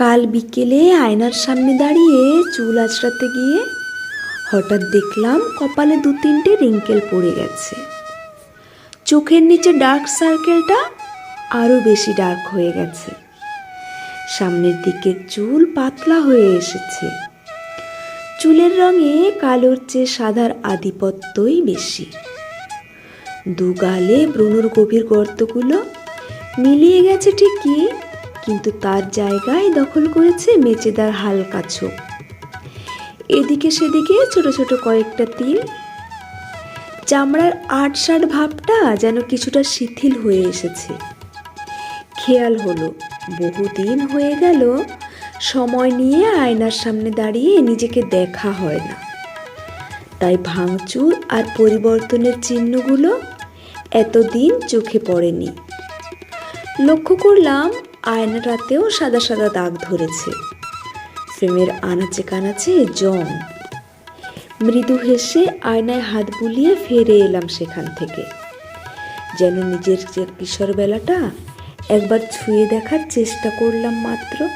কাল বিকেলে আয়নার সামনে দাঁড়িয়ে চুল আঁচড়াতে গিয়ে হঠাৎ দেখলাম কপালে দু তিনটে রিঙ্কেল পড়ে গেছে। চোখের নিচে ডার্ক সার্কেলটা আরও বেশি ডার্ক হয়ে গেছে। সামনের দিকের চুল পাতলা হয়ে এসেছে। চুলের রঙে কালোর চেয়ে সাদার আধিপত্যই বেশি। দু গালে ব্রণুর গভীর গর্তগুলো মিলিয়ে গেছে ঠিকই কিন্তু তার জায়গায় দখল করেছে মেচেদার হালকা ছোপ। এদিকে সেদিকে ছোট ছোট কয়েকটা তিল। চামড়ার আটসাট ভাবটা যেন কিছুটা শিথিল হয়ে এসেছে। খেয়াল হলো, বহুদিন হয়ে গেল, সময় নিয়ে আয়নার সামনে দাঁড়িয়ে নিজেকে দেখা হয় না। তাই ভাঙচুর আর পরিবর্তনের চিহ্নগুলো এতদিন চোখে পড়েনি। লক্ষ্য করলাম আয়নাটাতেও সাদা সাদা দাগ ধরেছে। ফ্রেমের আনাচে কানাচে জং। মৃদু হেসে আয়নায় হাত বুলিয়ে ফিরে এলাম সেখান থেকে। যেন নিজের যে কিশোর বেলাটা একবার ছুঁয়ে দেখার চেষ্টা করলাম মাত্র।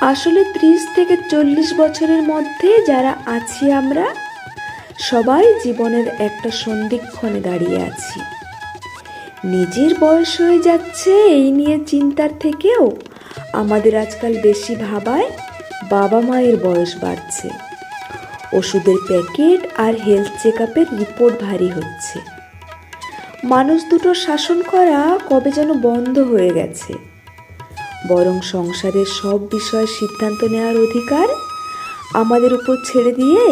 আসলে ত্রিশ থেকে চল্লিশ বছরের মধ্যে যারা আছি আমরা, সবাই জীবনের একটা সন্ধিক্ষণে দাঁড়িয়ে আছি। নিজের বয়স হয়ে যাচ্ছে, এই নিয়ে চিন্তার থেকেও আমাদের আজকাল বেশি ভাবায় বাবা মায়ের বয়স বাড়ছে। ওষুধের প্যাকেট আর হেলথ চেক আপের রিপোর্ট ভারী হচ্ছে। মানুষ দুটো শাসন করা কবে যেন বন্ধ হয়ে গেছে। বরং সংসারের সব বিষয়ে সিদ্ধান্ত নেওয়ার অধিকার আমাদের উপর ছেড়ে দিয়ে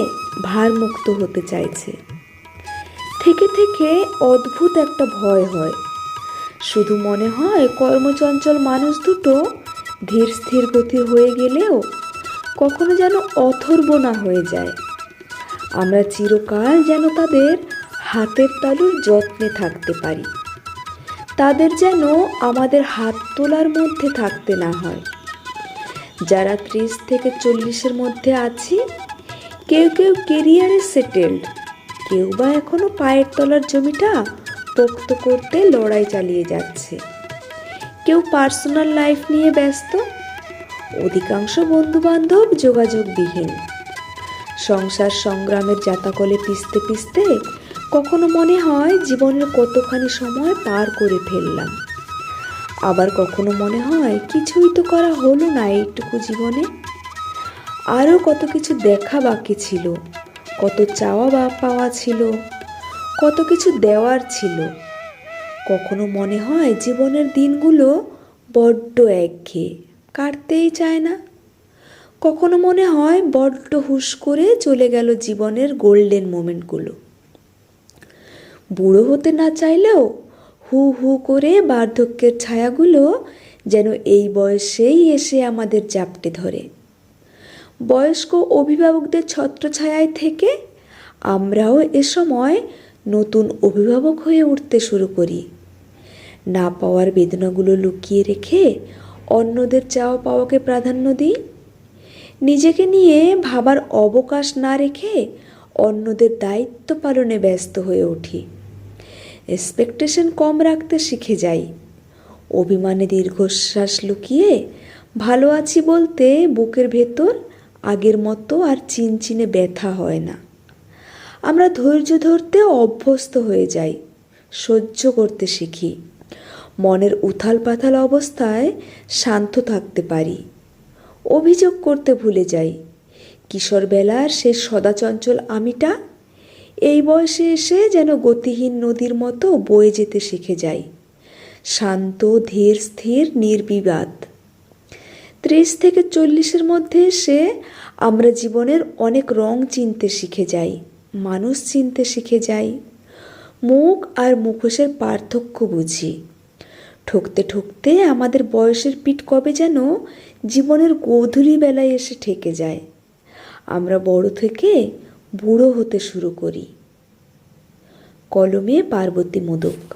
ভারমুক্ত হতে চাইছে। থেকে থেকে অদ্ভুত একটা ভয় হয়। শুধু মনে হয় কর্মচঞ্চল মানুষ দুটো ধীর স্থির গতি হয়ে গেলেও কখনো যেন অথর্ব না হয়ে যায়। আমরা চিরকাল যেন তাদের হাতের তালুর যত্নে থাকতে পারি। তাদের যেন আমাদের হাত তোলার মধ্যে থাকতে না হয়। যারা ত্রিশ থেকে চল্লিশের মধ্যে আছি, কেউ কেউ কেরিয়ারে সেটেলড কেউ বা এখনও পায়ের তলার জমিটা পোক্ত করতে লড়াই চালিয়ে যাচ্ছে। কেউ পার্সোনাল লাইফ নিয়ে ব্যস্ত, অধিকাংশ বন্ধুবান্ধব যোগাযোগবিহীন। সংসার সংগ্রামের জাতাকলে পিষতে পিষতে কখনো মনে হয় জীবনের কতখানি সময় পার করে ফেললাম। আবার কখনো মনে হয় কিছুই তো করা হলো না এইটুকু জীবনে। আরও কত কিছু দেখা বাকি ছিল। কত চাওয়া বা পাওয়া ছিল, কত কিছু দেওয়ার ছিল। কখনো মনে হয় জীবনের দিনগুলো বড্ড একঘেয়ে, কাটতেই চায় না? কখনো মনে হয় বড্ড হুশ করে চলে গেল জীবনের গোল্ডেন মোমেন্টগুলো। বুড়ো হতে না চাইলেও হু হু করে বার্ধক্যের ছায়াগুলো যেন এই বয়সেই এসে আমাদের জাপটে ধরে। বয়স্ক অভিভাবকদের ছত্রছায়ায় থেকে আমরাও এ সময় নতুন অভিভাবক হয়ে উঠতে শুরু করি। না পাওয়ার বেদনাগুলো লুকিয়ে রেখে অন্যদের চাওয়া পাওয়াকে প্রাধান্য দিই। নিজেকে নিয়ে ভাবার অবকাশ না রেখে অন্যদের দায়িত্ব পালনে ব্যস্ত হয়ে উঠি। এক্সপেকটেশন কম রাখতে শিখে যাই। অভিমানে দীর্ঘশ্বাস লুকিয়ে ভালো আছি বলতে বুকের ভেতর আগের মতো আর চিনচিনে ব্যথা হয় না। আমরা ধৈর্য ধরতে অভ্যস্ত হয়ে যাই, সহ্য করতে শিখি। মনের উথাল পাথাল অবস্থায় শান্ত থাকতে পারি। অভিযোগ করতে ভুলে যাই, কিশোরবেলার সেই সদাচঞ্চল আমিটা এই বয়সে এসে যেন গতিহীন নদীর মতো বয়ে যেতে শিখে যাই। শান্ত, ধীর, স্থির, নির্বিবাদ। ত্রিশ থেকে চল্লিশের মধ্যে এসে আমরা জীবনের অনেক রং চিনতে শিখে যাই, মানুষ চিনতে শিখে যাই। মুখ আর মুখোশের পার্থক্য বুঝি। ঠকতে ঠকতে আমাদের বয়সের পিঠ কবে যেন জীবনের গোধূলি বেলায় এসে ঠেকে যায়। আমরা বড় থেকে বুড়ো হতে শুরু করি। কলমে পার্বতী মোদক।